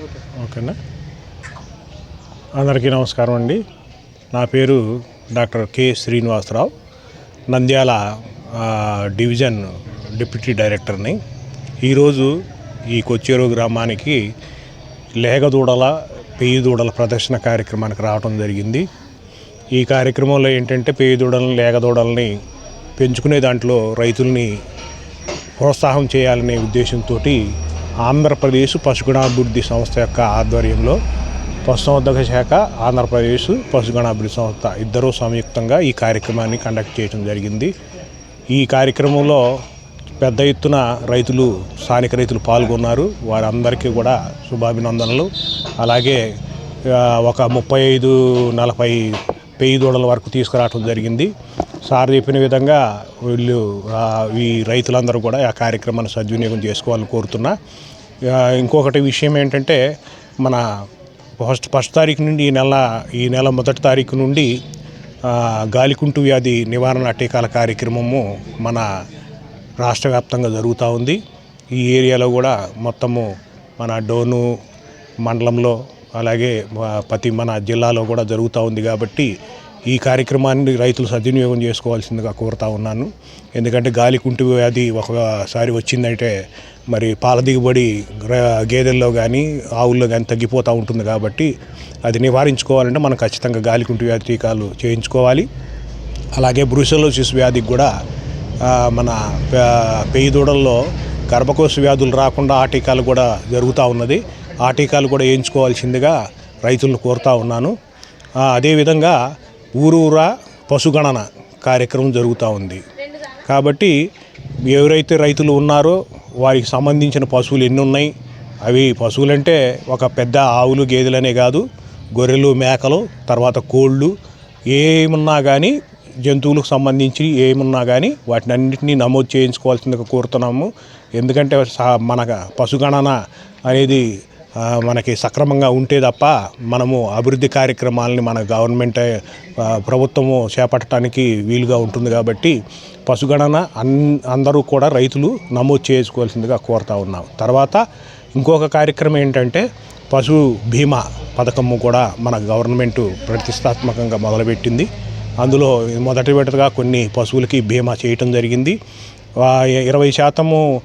ఓకేనా? అందరికీ నమస్కారం అండి. నా పేరు doctor K Srinivasarao. Nandyal division deputy డైరెక్టర్ని. ఈరోజు ఈ కొచ్చేరు గ్రామానికి లేగదూడల పెయ్యి దూడల ప్రదర్శన కార్యక్రమానికి రావడం జరిగింది. ఈ కార్యక్రమంలో ఏంటంటే పెయ్యి దూడలని లేగదూడల్ని పెంచుకునే దాంట్లో రైతుల్ని ప్రోత్సాహం చేయాలనే ఉద్దేశంతో ఆంధ్రప్రదేశ్ పశుగణాభివృద్ధి సంస్థ యొక్క ఆధ్వర్యంలో పశుసంవర్ధక శాఖ ఆంధ్రప్రదేశ్ పశుగణాభివృద్ధి సంస్థ ఇద్దరూ సంయుక్తంగా ఈ కార్యక్రమాన్ని కండక్ట్ చేయడం జరిగింది. ఈ కార్యక్రమంలో పెద్ద ఎత్తున రైతులు స్థానిక రైతులు పాల్గొన్నారు. వారందరికీ కూడా శుభాభినందనలు. అలాగే ఒక ముప్పై ఐదు నలభై పేయి దూడల వరకు తీసుకురావడం జరిగింది. సార్ చెప్పిన విధంగా వీళ్ళు ఈ రైతులందరూ కూడా ఆ కార్యక్రమాన్ని సద్వినియోగం చేసుకోవాలని కోరుతున్నా. ఇంకొకటి విషయం ఏంటంటే మన ఫస్ట్ ఫస్ట్ తారీఖు నుండి ఈ నెల ఈ నెల మొదటి తారీఖు నుండి గాలికుంటు వ్యాధి నివారణ టీకాల కార్యక్రమము మన రాష్ట్ర వ్యాప్తంగా జరుగుతూ ఉంది. ఈ ఏరియాలో కూడా మొత్తము మన డోను మండలంలో అలాగే ప్రతి మన జిల్లాలో కూడా జరుగుతూ ఉంది కాబట్టి ఈ కార్యక్రమాన్ని రైతులు సద్వినియోగం చేసుకోవాల్సిందిగా కోరుతా ఉన్నాను. ఎందుకంటే గాలి కుంటి వ్యాధి ఒకసారి వచ్చిందంటే మరి పాల దిగుబడి గేదెల్లో కానీ ఆవుల్లో కానీ తగ్గిపోతూ ఉంటుంది కాబట్టి అది నివారించుకోవాలంటే మనం ఖచ్చితంగా గాలి కుంటి వ్యాధి టీకాలు చేయించుకోవాలి. అలాగే బ్రూసెలోసిస్ వ్యాధికి కూడా మన ప- పెయ్యి దూడల్లో గర్భకోశ వ్యాధులు రాకుండా ఆ టీకాలు కూడా జరుగుతూ ఉన్నది. ఆ టీకాలు కూడా వేయించుకోవాల్సిందిగా రైతులను కోరుతా ఉన్నాను. అదేవిధంగా ఊరూరా పశుగణన కార్యక్రమం జరుగుతూ ఉంది. కాబట్టి ఎవరైతే రైతులు ఉన్నారో వారికి సంబంధించిన పశువులు ఎన్ని ఉన్నాయి? అవి పశువులంటే ఒక పెద్ద ఆవులు గేదెలనే కాదు గొర్రెలు మేకలు తర్వాత కోళ్ళు ఏమున్నా కానీ జంతువులకు సంబంధించి ఏమున్నా కానీ వాటిని అన్నింటినీ నమోదు చేయించుకోవాల్సిందిగా కోరుతున్నాము. ఎందుకంటే మన పశుగణన అనేది మనకి సక్రమంగా ఉంటే తప్ప మనము అభివృద్ధి కార్యక్రమాలని మన గవర్నమెంట్ ప్రభుత్వము చేపట్టడానికి వీలుగా ఉంటుంది కాబట్టి పశుగణన అన్ అందరూ కూడా రైతులు నమోదు చేసుకోవాల్సిందిగా కోరుతా ఉన్నాం. తర్వాత ఇంకొక కార్యక్రమం ఏంటంటే పశు బీమా పథకము కూడా మన గవర్నమెంట్ ప్రతిష్టాత్మకంగా మొదలుపెట్టింది. అందులో మొదటి విడతగా కొన్ని పశువులకి బీమా చేయటం జరిగింది. ఇరవై శాతము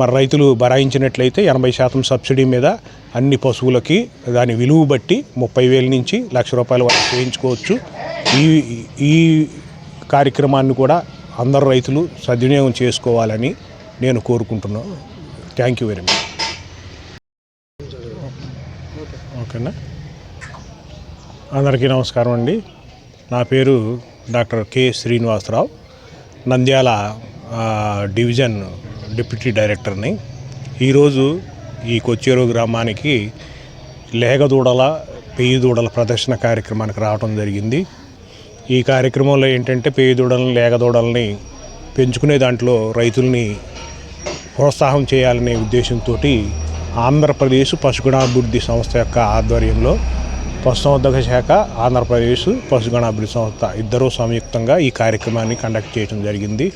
మరి రైతులు బరాయించినట్లయితే ఎనభై శాతం సబ్సిడీ మీద అన్ని పశువులకి దాని విలువ బట్టి ముప్పై వేల నుంచి లక్ష రూపాయల వరకు చేయించుకోవచ్చు. ఈ ఈ కార్యక్రమాన్ని కూడా అందరు రైతులు సద్వినియోగం చేసుకోవాలని నేను కోరుకుంటున్నాను థ్యాంక్ యూ వెరీ మచ్ ఓకేనా? అందరికీ నమస్కారం అండి. నా పేరు doctor K Srinivasarao. Nandyal division deputy డైరెక్టర్ని. ఈరోజు ఈ కొచ్చేరు గ్రామానికి లేగదూడల పెయ్యి దూడల ప్రదర్శన కార్యక్రమానికి రావడం జరిగింది. ఈ కార్యక్రమంలో ఏంటంటే పెయ్యి దూడలని లేగదూడల్ని పెంచుకునే దాంట్లో రైతుల్ని ప్రోత్సాహం చేయాలనే ఉద్దేశంతో ఆంధ్రప్రదేశ్ పశుగణాభివృద్ధి సంస్థ యొక్క ఆధ్వర్యంలో పశుసంవర్ధక శాఖ ఆంధ్రప్రదేశ్ పశుగణాభివృద్ధి సంస్థ ఇద్దరూ సంయుక్తంగా ఈ కార్యక్రమాన్ని కండక్ట్ చేయడం జరిగింది.